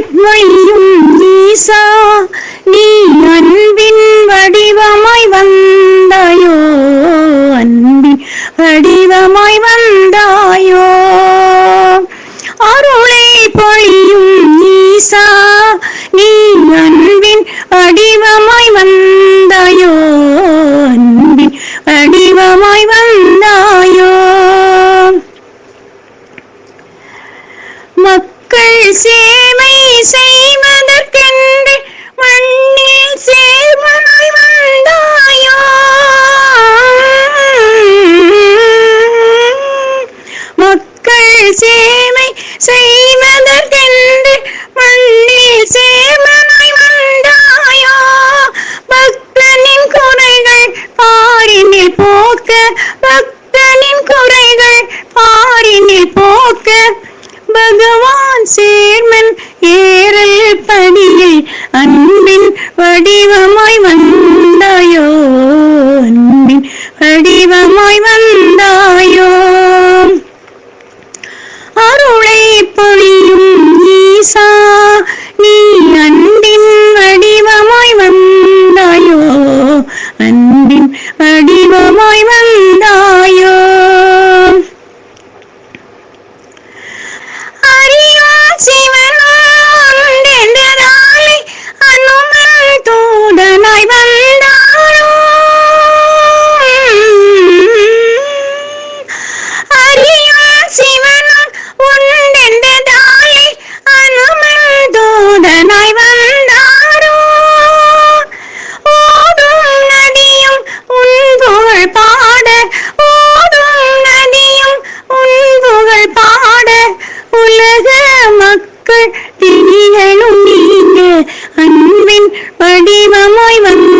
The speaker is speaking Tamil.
நெற்மொழியும் ஈசா நீ அன்பின் வடிவமாய் வந்தாயோ அன்பின் வடிவமாய் வந்தாயோ. அருளை பொழியும் ஈசா நீ அன்பின் வடிவமாய் வந்தாயோ அன்பின் வடிவமாய் வந்தாயோ. மக்கள் சே say தெய்வமாய் வந்தாயோ? அன்பின் வடிவமாய் வந்த வடிவமாய் வந்து